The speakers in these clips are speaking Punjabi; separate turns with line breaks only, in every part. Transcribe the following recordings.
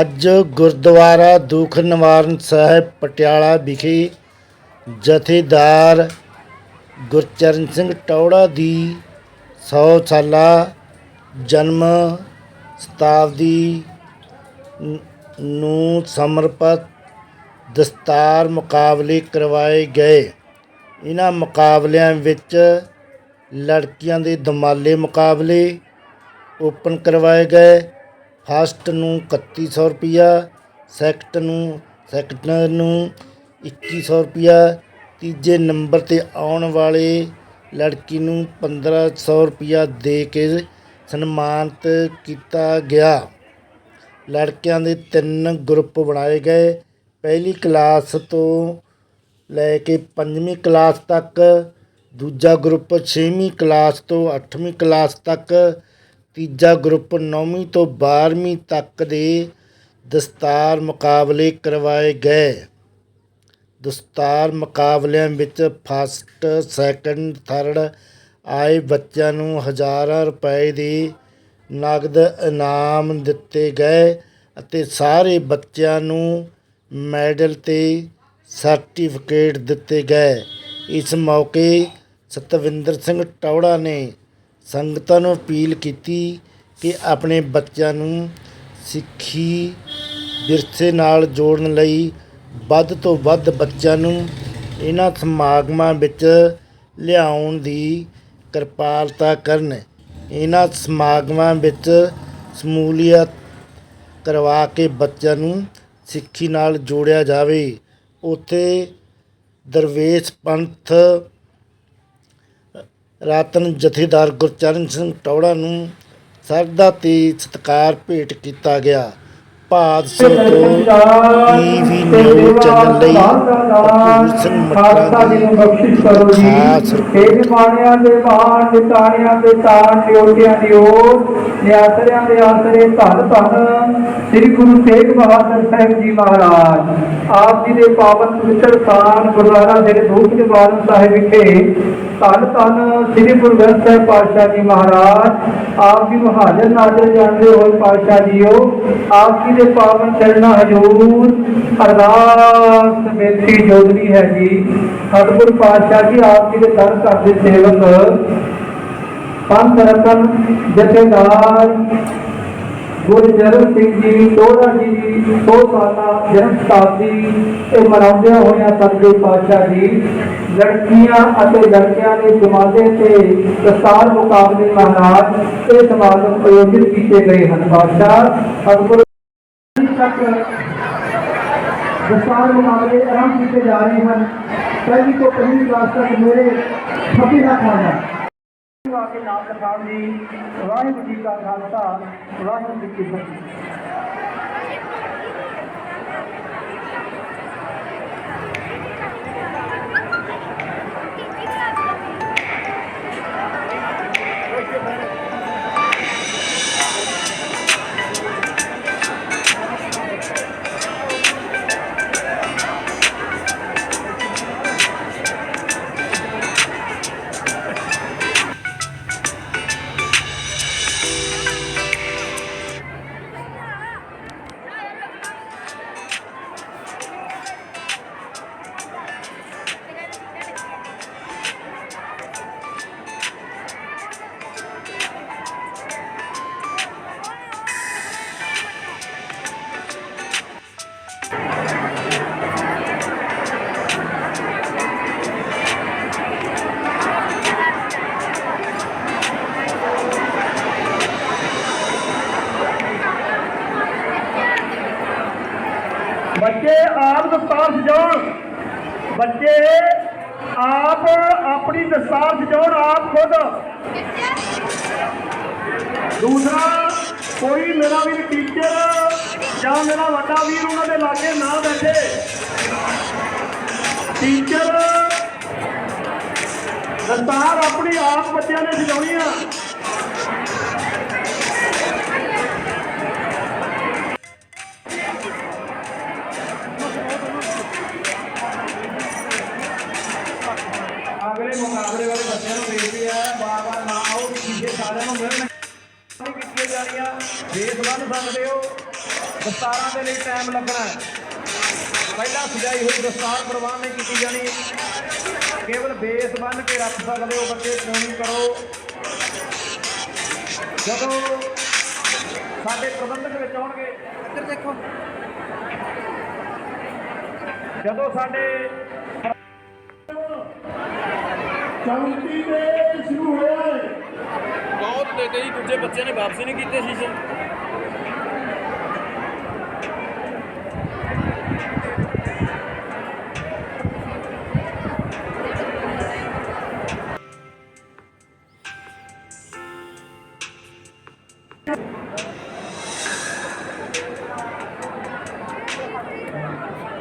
ਅੱਜ ਗੁਰਦੁਆਰਾ ਦੁੱਖ ਨਿਵਾਰਨ ਸਾਹਿਬ ਪਟਿਆਲਾ ਵਿਖੇ ਜਥੇਦਾਰ ਗੁਰਚਰਨ ਸਿੰਘ ਟੌੜਾ ਦੀ 100 ਸਾਲਾ ਜਨਮ ਸ਼ਤਾਬਦੀ ਨੂੰ ਸਮਰਪਿਤ ਦਸਤਾਰ ਮੁਕਾਬਲੇ ਕਰਵਾਏ ਗਏ। ਇਹਨਾਂ ਮੁਕਾਬਲਿਆਂ ਵਿੱਚ ਲੜਕੀਆਂ ਦੇ ਦਮਾਲੇ ਮੁਕਾਬਲੇ ਓਪਨ ਕਰਵਾਏ ਗਏ। ਫਸਟ ਨੂੰ 3100 ਰੁਪਿਆ ਸੈਕਟ ਨੂੰ ਸੈਕੰਡ ਨੂੰ 2100 ਰੁਪਿਆ ਤੀਜੇ ਨੰਬਰ ਤੇ ਆਉਣ ਵਾਲੇ ਲੜਕੀ ਨੂੰ 1500 ਰੁਪਿਆ ਦੇ ਕੇ ਸਨਮਾਨਿਤ ਕੀਤਾ ਗਿਆ। ਲੜਕਿਆਂ ਦੇ ਤਿੰਨ ਗਰੁੱਪ ਬਣਾਏ ਗਏ। ਪਹਿਲੀ ਕਲਾਸ ਤੋਂ ਲੈ ਕੇ ਪੰਜਵੀਂ ਕਲਾਸ ਤੱਕ, ਦੂਜਾ ਗਰੁੱਪ 6ਵੀਂ ਕਲਾਸ ਤੋਂ 8ਵੀਂ ਕਲਾਸ ਤੱਕ ਤੀਜਾ ਗਰੁੱਪ ਨੌਵੀਂ ਤੋਂ 12ਵੀਂ ਤੱਕ ਦੇ ਦਸਤਾਰ ਮੁਕਾਬਲੇ ਕਰਵਾਏ ਗਏ। ਦਸਤਾਰ ਮੁਕਾਬਲਿਆਂ ਵਿੱਚ ਫਸਟ ਸੈਕੰਡ ਥਰਡ ਆਏ ਬੱਚਿਆਂ ਨੂੰ ਹਜ਼ਾਰਾਂ ਰੁਪਏ ਦੇ ਨਗਦ ਇਨਾਮ ਦਿੱਤੇ ਗਏ ਅਤੇ ਸਾਰੇ ਬੱਚਿਆਂ ਨੂੰ ਮੈਡਲ ਤੇ ਸਰਟੀਫਿਕੇਟ ਦਿੱਤੇ ਗਏ। ਇਸ ਮੌਕੇ ਸਤਵਿੰਦਰ ਸਿੰਘ ਟੌੜਾ ਨੇ ਸੰਗਤਾਂ ਨੂੰ ਅਪੀਲ ਕੀਤੀ ਕਿ ਆਪਣੇ ਬੱਚਿਆਂ ਨੂੰ ਸਿੱਖੀ, ਵਿਰਸੇ ਨਾਲ ਜੋੜਨ ਲਈ ਵੱਧ ਤੋਂ ਵੱਧ ਬੱਚਿਆਂ ਨੂੰ ਇਹਨਾਂ ਸਮਾਗਮਾਂ ਵਿੱਚ ਲਿਆਉਣ ਦੀ ਕਿਰਪਾਲਤਾ ਕਰਨ। ਇਹਨਾਂ ਸਮਾਗਮਾਂ ਵਿੱਚ ਸਮੂਲੀਅਤ ਕਰਵਾ ਕੇ ਬੱਚਿਆਂ ਨੂੰ ਸਿੱਖੀ ਨਾਲ ਜੋੜਿਆ ਜਾਵੇ। ਉੱਥੇ ਦਰਵੇਸ਼ ਪੰਥ ਰਾਤਨ ਜਥੇਦਾਰ ਗੁਰਚਰਨ ਸਿੰਘ ਟੌੜਾ ਨੂੰ ਸਰਦਾ ਤੇ ਸਤਿਕਾਰ ਭੇਟ ਕੀਤਾ ਗਿਆ। ਭਾਦ ਸਿੰਘ ਤੋਂ ਟੀਵੀ ਨਿਊਜ਼ ਚੈਨਲ ਲਈ ਕਪੂਰ ਸਿੰਘ
ਕਰੋ ਜੀ।
ਖਾਸ
ਇਹ ਬਾਣਿਆਂ ਦੇ ਬਾਣ ਨਿਤਾਣਿਆਂ ਦੇ ਤਾਣ ਨਿਓਟਿਆਂ ਦੀ ਓਟ ਨਿਆਸਰਿਆਂ ਦੇ ਆਸਰੇ ਧੰਨ ਧੰਨ ਸ੍ਰੀ ਗੁਰੂ ਤੇਗ ਬਹਾਦਰ ਸਾਹਿਬ ਜੀ ਮਹਾਰਾਜ। ਆਪ ਜੀ ਦੇ ਪਾਵਨ ਪਵਿੱਤਰ ਸਥਾਨ ਗੁਰਦੁਆਰਾ ਸ੍ਰੀ ਦੂਖ ਨਿਵਾਰਨ ਸਾਹਿਬ ਵਿਖੇ ਧੰਨ ਧੰਨ ਸ੍ਰੀ ਗੁਰੂ ਗ੍ਰੰਥ ਸਾਹਿਬ ਪਾਤਸ਼ਾਹ ਜੀ ਮਹਾਰਾਜ। ਆਪ ਜੀ ਨੂੰ ਹਾਜ਼ਰ ਨਾਜ਼ਰ ਜਾਣਦੇ ਹੋਏ ਪਾਤਸ਼ਾਹ ਜੀਓ, ਆਪ ਜੀ ਦੇ ਪਾਵਨ ਚਰਨਾਂ ਹਜ਼ੂਰ ਅਰਦਾਸ ਬੇਨਤੀ ਜੋਦਰੀ ਹੈ ਜੀ। ਸਤਿਗੁਰ ਪਾਤਸ਼ਾਹ ਜੀ, ਆਪ ਜੀ ਦੇ ਦਰ ਘਰ ਦੇ ਸੇਵਕ, ਪੰਥ ਰਤਨ, ਜਥੇਦਾਰ ਗੁਰੂ ਗੁਰਜਰਨ ਸਿੰਘ ਜੀ ਟੋੜਾ ਜੀ ਦੀ ਸੌ ਸਾਲਾ, ਜਨਮ ਸ਼ਤਾਬਦੀ ਇਹ ਮਨਾਉਂਦਿਆਂ ਹੋਇਆਂ ਸਤਿਗੁਰ ਪਾਤਸ਼ਾਹ ਜੀ ਲੜਕੀਆਂ ਅਤੇ ਲੜਕਿਆਂ ਦੇ ਜਮਾਤੇ ਤੇ ਦਸਤਾਰ ਮੁਕਾਬਲੇ ਮਹਾਰਾਜ ਇਹ ਸਮਾਗਮ ਆਯੋਜਿਤ ਕੀਤੇ ਗਏ ਹਨ। ਪਾਤਸ਼ਾਹ ਸਤਿਗੁਰੂ ਤੱਕ ਦਸਤਾਰ ਮੁਕਾਬਲੇ ਆਰੰਭ ਕੀਤੇ ਜਾ ਰਹੇ ਹਨ। ਪਹਿਲੀ ਤੋਂ ਪੰਜਵੀਂ ਕਲਾਸ ਤੱਕ ਮੇਰੇ ਫਤਿਹ ਦਾ ਖਾਨਾ ਆ ਕੇ ਨਾਮ ਲਿਖਾਉਣ ਦੀ ਵਾਹਿਗੁਰੂ ਜੀ ਕਾ ਖਾਲਸਾ ਵਾਹਿਗੁਰੂ ਜੀ ਕੀ ਫਤਿਹ।
ਬੱਚੇ ਆਪ ਦਸਤਾਰ ਸਜਾਉਣ। ਬੱਚੇ ਆਪ ਆਪਣੀ ਦਸਤਾਰ ਸਜਾਉਣ, ਆਪ ਖੁਦ। ਦੂਸਰਾ, ਕੋਈ ਮੇਰਾ ਵੀ ਟੀਚਰ ਜਾਂ ਮੇਰਾ ਵੱਡਾ ਵੀਰ ਉਹਨਾਂ ਦੇ ਲਾਗੇ ਨਾ ਬੈਠੇ। ਟੀਚਰ ਦਸਤਾਰ ਆਪਣੀ ਆਪ ਬੱਚਿਆਂ ਨੇ ਸਜਾਉਣੀ ਆ। ਸਾਰਿਆਂ ਨੂੰ ਮਿਲਣ ਕੀਤੀਆਂ ਜਾਣੀਆਂ ਦੇਸ਼ ਬੰਨ ਸਕਦੇ ਹੋ
ਦਸਤਾਰਾਂ ਦੇ ਲਈ ਟਾਈਮ ਲੱਗਣਾ ਪਹਿਲਾਂ ਸਜਾਈ ਹੋਈ ਦਸਤਾਰ ਪ੍ਰਵਾਨ ਨਹੀਂ ਕੀਤੀ ਜਾਣੀ ਕੇਵਲ ਬੇਸ ਬੰਨ ਕੇ ਰੱਖ ਸਕਦੇ ਹੋ ਬੱਚੇ ਟ੍ਰੇਨਿੰਗ ਕਰੋ ਜਦੋਂ ਸਾਡੇ ਪ੍ਰਬੰਧਕ ਵਿੱਚ ਆਉਣਗੇ ਇੱਧਰ ਦੇਖੋ ਜਦੋਂ ਸਾਡੇ
ਚੌਂਤੀ ਦੇ ਸ਼ੁਰੂ
ਕਈ ਦੂਜੇ ਬੱਚਿਆਂ ਨੇ ਵਾਪਸੀ ਨਹੀਂ ਕੀਤੇ ਸ਼ੀਸ਼ੇ।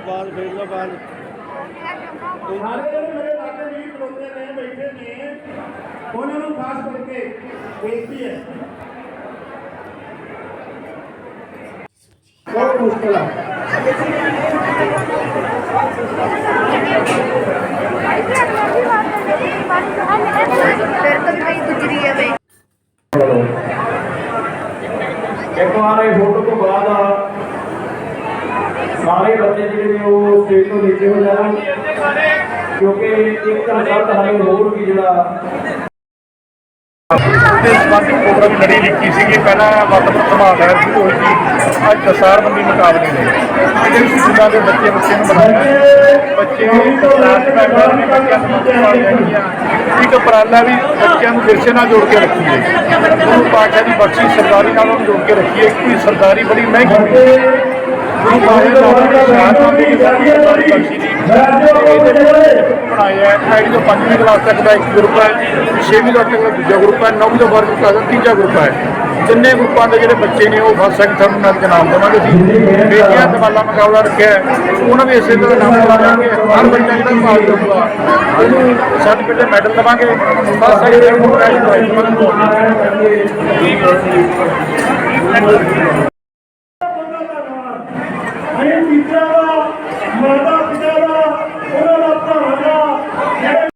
ਬਾਲ ਫੇਰ ਲਓ ਬਾਲ
ਸਾਰੇ ਜਿਹੜੇ ਮੇਰੇ ਲਾਗੇ ਵੀਰ ਖਲੋਤੇ ਨੇ ਬੈਠੇ ਨੇ। ਉਹਨਾਂ ਨੂੰ ਖਾਸ ਕਰਕੇ ਬੇਨਤੀ ਹੈ ਬਹੁਤ ਮੁਸ਼ਕਲ ਹੈ
ਫਿਰ ਤਾਂ ਨਹੀਂ ਗੁਜਰੀ ਹੈ ਬਈ
ਇੱਕ ਵਾਰ ਇਹ ਫੋਟੋ ਤੋਂ ਬਾਅਦ ਸਾਰੇ ਬੱਚੇ ਜਿਹੜੇ ਨੇ ਉਹ ਸਟੇਜ ਤੋਂ ਨੀਚੇ ਹੋ ਜਾਣ ਕਿਉਂਕਿ ਇੱਕ ਰਿਜ਼ਲਟ ਹਾਲੇ ਹੋਰ ਵੀ ਜਿਹੜਾ
ਦੇ ਸੰਬੰਧ ਪ੍ਰੋਗਰਾਮ ਲੜੀ ਲਿਖੀ ਸੀਗੀ? ਪਹਿਲਾਂ ਵਾਤਾਵਰਣ ਸੰਭਾਲ ਰਿਹਾ ਸੀ ਹੋਈ ਸੀ। ਅੱਜ ਦਸਾਰਬੰਦੀ ਮੁਕਾਬਲੇ ਨੇ। ਜਿਹੜੇ ਸਕੂਲਾਂ ਦੇ ਬੱਚੇ ਬੱਚੇ ਨੂੰ ਬਣਾਇਆ ਬੱਚੇ ਕਲਾਸ ਮੈਂਬਰ ਨੇ ਬੱਚਿਆਂ ਨੂੰ ਸੰਭਾਲ ਇੱਕ ਉਪਰਾਲਾ ਵੀ ਬੱਚਿਆਂ ਨੂੰ ਵਿਰਸੇ ਨਾਲ ਜੋੜ ਕੇ ਰੱਖੀਏ ਗੁਰੂ ਪਾਤਸ਼ਾਹ ਦੀ ਬਖਸ਼ੀ ਸਰਦਾਰੀ ਨਾਲ ਉਹਨੂੰ ਜੋੜ ਕੇ ਰੱਖੀਏ ਕੋਈ ਸਰਦਾਰੀ ਬੜੀ ਮਹਿੰਗੀ ਹੈ। ਬਣਾਇਆ ਐਡੀ ਤੋਂ ਪੰਜਵੀਂ ਕਲਾਸ ਤੱਕ ਦਾ ਇੱਕ ਗਰੁੱਪ ਹੈ ਛੇਵੀਂ ਕਲਾਸ ਤੱਕ ਦਾ ਦੂਜਾ ਗਰੁੱਪ ਹੈ ਨੌਵੀਂ ਤੋਂ ਕਲਾਸ ਦਾ ਤੀਜਾ ਗਰੁੱਪ ਹੈ। ਤਿੰਨੇ ਗਰੁੱਪਾਂ ਦੇ ਜਿਹੜੇ ਬੱਚੇ ਨੇ ਉਹ ਫਸਟ ਸੈਕੰਡ ਥਰਡ ਨਾਲ ਦੇ ਨਾਮ ਦੇਵਾਂਗੇ ਅਸੀਂ ਬੇਟੀਆਂ ਦਵਾਲਾ ਮੁਕਾਬਲਾ ਰੱਖਿਆ ਉਹਨਾਂ ਵੀ ਇਸੇ ਤਰ੍ਹਾਂ ਨਾਮ ਦੇਵਾਂਗੇ ਹਰ ਬੱਚਾ ਜਿਹੜਾ ਭਾਗ ਲਊਗਾ ਉਹਨੂੰ ਸਰਟੀਫਿਕੇਟ ਮੈਡਲ ਦੇਵਾਂਗੇ। ਫਸਟ ਸੈਕੰਡ ਥਰਡ ਪ੍ਰਾਈਜ਼ ਦੇਵਾਂਗੇ